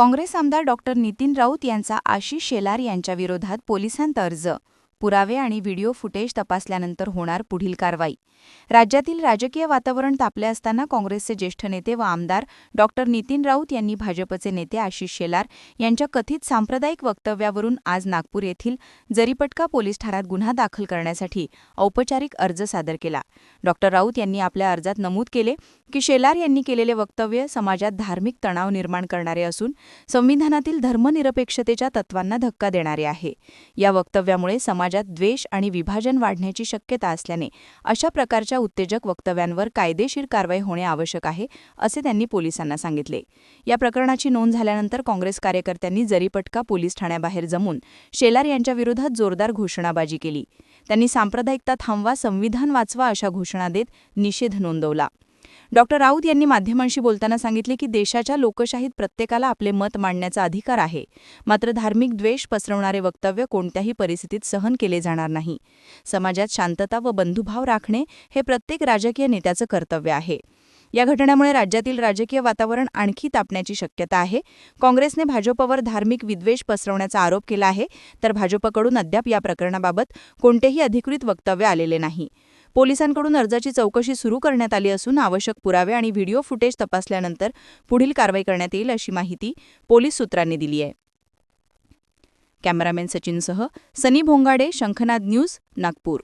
काँग्रेस आमदार डॉक्टर नितीन राऊत यांचा आशिष शेलार यांच्याविरोधात पोलिसांत अर्ज. पुरावे आणि व्हिडिओ फुटेज तपासल्यानंतर होणार पुढील कारवाई. राज्यातील राजकीय वातावरण तापले असताना काँग्रेसचे ज्येष्ठ नेते व आमदार डॉक्टर नितीन राऊत यांनी भाजपचे नेते आशिष शेलार यांच्या कथित सांप्रदायिक वक्तव्यावरून आज नागपूर येथील जरीपटका पोलीस ठाण्यात गुन्हा दाखल करण्यासाठी औपचारिक अर्ज सादर केला. डॉक्टर राऊत यांनी आपल्या अर्जात नमूद केले की शेलार यांनी केलेले वक्तव्य समाजात धार्मिक तणाव निर्माण करणारे असून संविधानातील धर्मनिरपेक्षतेच्या तत्वांना धक्का देणारे आहे. या वक्तव्यामुळे समाज समाजात द्वेष आणि विभाजन वाढण्याची शक्यता असल्याने अशा प्रकारच्या उत्तेजक वक्तव्यांवर कायदेशीर कारवाई होणे आवश्यक आहे असे त्यांनी पोलिसांना सांगितले. या प्रकरणाची नोंद झाल्यानंतर काँग्रेस कार्यकर्त्यांनी जरीपटका पोलीस ठाण्याबाहेर जमून शेलार यांच्या विरोधात जोरदार घोषणाबाजी केली. त्यांनी सांप्रदायिकता थांबवा संविधान वाचवा अशा घोषणा देत निषेध नोंदवला. डॉक्टर राऊत यांनी माध्यमांशी बोलताना सांगितले की देशाच्या लोकशाहीत प्रत्येकाला आपले मत मांडण्याचा अधिकार आहे. मात्र धार्मिक द्वेष पसरवणारे वक्तव्य कोणत्याही परिस्थितीत सहन केले जाणार नाही. समाजात शांतता व बंधुभाव राखणे हे प्रत्येक राजकीय नेत्याचं कर्तव्य आहे. या घटनेमुळे राज्यातील राजकीय वातावरण आणखी तापण्याची शक्यता आहे. काँग्रेसने भाजपवर धार्मिक विद्वेष पसरवण्याचा आरोप केला आहे. तर भाजपकडून अद्याप या प्रकरणाबाबत कोणतेही अधिकृत वक्तव्य आलेले नाही. पोलिसांकडून अर्जाची चौकशी सुरू करण्यात आली असून आवश्यक पुरावे आणि व्हिडिओ फुटेज तपासल्यानंतर पुढील कारवाई करण्यात येईल अशी माहिती पोलीस सूत्रांनी दिली आहे. कॅमेरामॅन सचिनसह सनी भोंगाडे शंखनाद न्यूज नागपूर.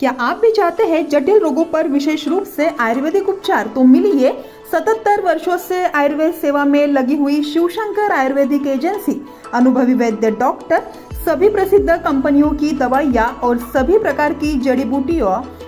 क्या आप भी चाहते हैं जटिल रोगों पर विशेष रूप से आयुर्वेदिक उपचार तो मिलिए 77 वर्षों से आयुर्वेद सेवा में लगी हुई शिवशंकर आयुर्वेदिक एजेंसी अनुभवी वैद्य डॉक्टर सभी प्रसिद्ध कंपनियों की दवाइयाँ और सभी प्रकार की जड़ी बूटियों